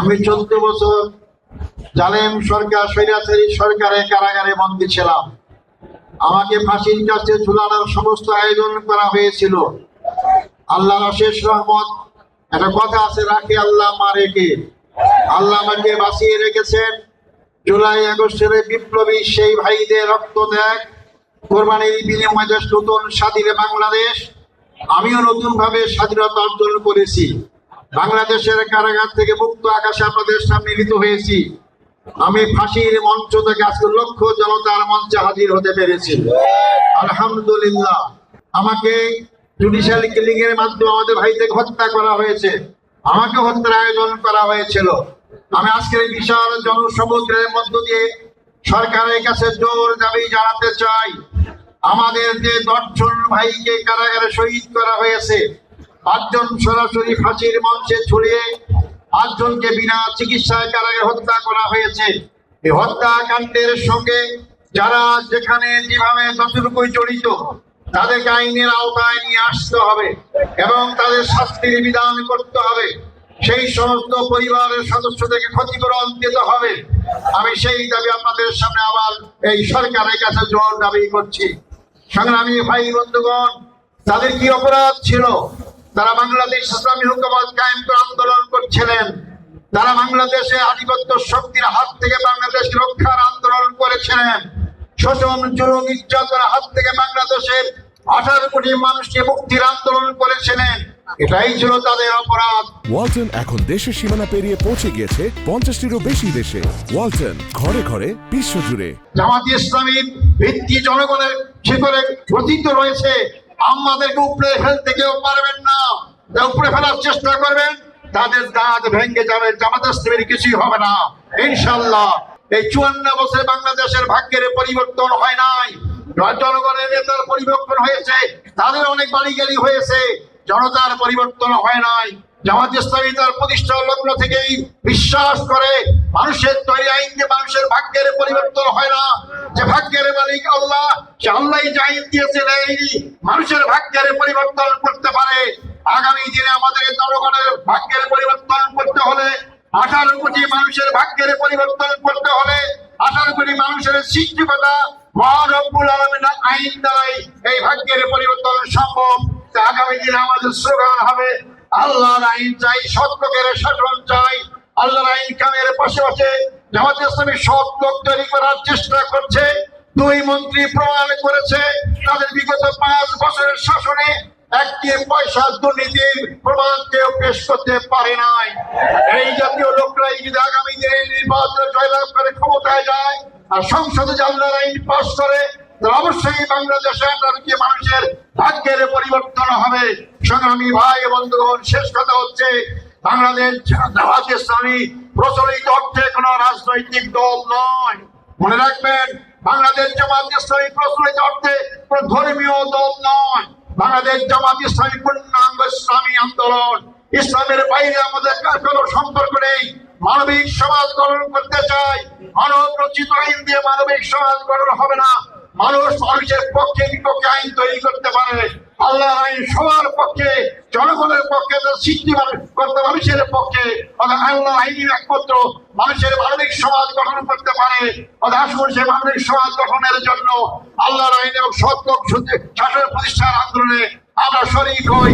আমি চোদ্দ বছর জালেম সরকার, স্বৈরাচারী সরকারের কারাগারে বন্দী ছিলাম। আমাকে ফাঁসির কাছে ঝুলানোর সমস্ত আয়োজন করা হয়েছিল। আল্লাহর অশেষ রহমত, একটা কথা আছে, রাখে আল্লাহ মারেকে আল্লাহ আমাকে বাঁচিয়ে রেখেছেন। জুলাই আগস্টের বিপ্লবী সেই ভাইদের রক্ত দেখ কোরবানির বিনিময়ে নতুন স্বাধীন বাংলাদেশ, আমিও নতুন ভাবে স্বাধীনতা অর্জন করেছি। বাংলাদেশের কারাগার থেকে মুক্ত আকাশে আপনাদের সামনে মিলিত হয়েছি। আমি ফাঁসির মঞ্চ থেকে আজকে লক্ষ জনতার মঞ্চে হাজির হতে পেরেছি। আলহামদুলিল্লাহ। আমাকে জুডিশিয়াল কিলিং এর মাধ্যমে আমাদের ভাইদের হত্যা করা হয়েছে। আমাকে হত্যার আয়োজন করা হয়েছিল। আমি আজকের বিশাল জনসমুদ্রের মধ্য দিয়ে সরকারের কাছে জোর দাবি জানাতে চাই। আমাদের যে দর্শন ভাইকে কারাগারে শহীদ করা হয়েছে পাঁচজন সরাসরি ফাঁসির মঞ্চে ঝুলিয়ে পাঁচজনকে বিনা চিকিৎসায় কারাগারে হত্যা করা হয়েছে। এই হত্যাকাণ্ডের সঙ্গে যারা যেখানে যেভাবে যতটুকুই জড়িত, তাদেরকে আইনের আওতায় নিয়ে আসতে হবে এবং তাদের শাস্তির বিধান করতে হবে। সেই সমস্ত পরিবারের সদস্যদেরকে ক্ষতিপূরণ দিতে হবে। আমি সেই দাবি আপনাদের সামনে আবার এই সরকারের কাছে জোর দাবি করছি। সংগ্রামী ভাই বন্ধুগণ, তাদের কি অপরাধ ছিল? তারা বাংলাদেশ ইসলামী হুকুমত কায়েম করে আন্দোলন করছিলেন। তারা বাংলাদেশে আধিপত্য শক্তির হাত থেকে বাংলাদেশ রক্ষার আন্দোলন করেছিলেন। শোষণ জুলুম নির্যাতনের হাত থেকে বাংলাদেশের আঠারো কোটি মানুষকে মুক্তির আন্দোলন করেছিলেন। এটাই ছিল তাদের অপরাধ। ওয়ালটন এখন দেশের সীমানা পেরিয়ে পৌঁছে গিয়েছে পঞ্চাশটিরও বেশি দেশে। ওয়ালটন ঘরে ঘরে বিশ্বজুড়ে জামাত ইসলামীর ভিত্তি জনগণের শিখরে গঠিত রয়েছে। আমাদেরকে উপরে ফেলতে কেউ পারবেন না। উপরে ফেলার চেষ্টা করবেন, তাদের দাঁত ভেঙে যাবে জামাত ইসলামের কিছুই হবে না। ইনশাল্লাহ এই চুয়ান্ন বছরে বাংলাদেশের ভাগ্যের পরিবর্তন হয় নাই। জনগণের নেতার পরিবর্তন হয়েছে, তাদের অনেক বাড়ি গাড়ি হয়েছে, জনতার পরিবর্তন হয় নাই। জামাত ইসলামী তার প্রতিষ্ঠা লগ্ন থেকেই বিশ্বাস করে মানুষের তৈরি আইন দিয়ে মানুষের ভাগ্যের পরিবর্তন হয় না। যে ভাগ্যের মালিক আল্লাহ, সে আল্লাহ যে আইন দিয়েছেন মানুষের ভাগ্যের পরিবর্তন করতে পারে। আগামী দিনে আমাদের জনগণের ভাগ্যের পরিবর্তন করতে হলে, আঠারো কোটি মানুষের ভাগ্যের পরিবর্তন করতে হলে, আঠারো কোটি মানুষের সৃষ্টিকতা মহারব্বুল আলমিনের আইন দ্বারাই এই ভাগ্যের পরিবর্তন সম্ভব। আগামী দিনে আমাদের স্লোগান হবে, আল্লাহর আইন চাই সত্যকের শাসন চাই আল্লাহর আইন কামের পাশাপাশি জামাত ইসলামী সৎ লোক তৈরি করার চেষ্টা করছে। দুই মন্ত্রী প্রমাণ করেছে। তাদের বিগত পাঁচ বছরের শাসনে একটি পয়সা দুর্নীতির প্রমাণ কেউ পেশ করতে পারে নাই। এই জাতীয় লোকরাই যদি আগামী দিনে নির্বাচনে জয়লাভ করে ক্ষমতায় যায়, আর সংসদে জানলার আইন পাশ করে অবশ্যই বাংলাদেশে কি মানুষের ভাগ্যের পরিবর্তন হবে। সংগ্রামী ভাই বন্ধুগণ, শেষ কথা হচ্ছে বাংলাদেশ জামাত ইসলামী প্রচলিত অর্থে কোন রাজনৈতিক দল নয়। মনে রাখবেন, বাংলাদেশ জামাত ইসলামী প্রচলিত অর্থে কোন ধর্মীয় দল নয়। বাংলাদেশ জামাত ইসলামী পূর্ণাঙ্গ ইসলামী আন্দোলন। ইসলামের বাইরে আমাদের কোনো সম্পর্ক নেই। মানবিক সমাজ গঠন করতে চাই। মানব রচিত আইন দিয়ে মানবিক সমাজ গঠন হবে না। মানুষ মানুষের পক্ষে বিপক্ষে আইন তৈরি করতে পারে আল্লাহ আইন সবার পক্ষে, জনগণের পক্ষে সৃষ্টি করতে মানুষের পক্ষে। আল্লাহ আইনের একমাত্র মানুষের মানবিক সমাজ গঠন করতে পারে আসুন সে মানবিক সমাজ গঠনের জন্য আল্লাহর আইন এবং সত্য শাসন প্রতিষ্ঠার আন্দোলনে আমরা শরিক হই।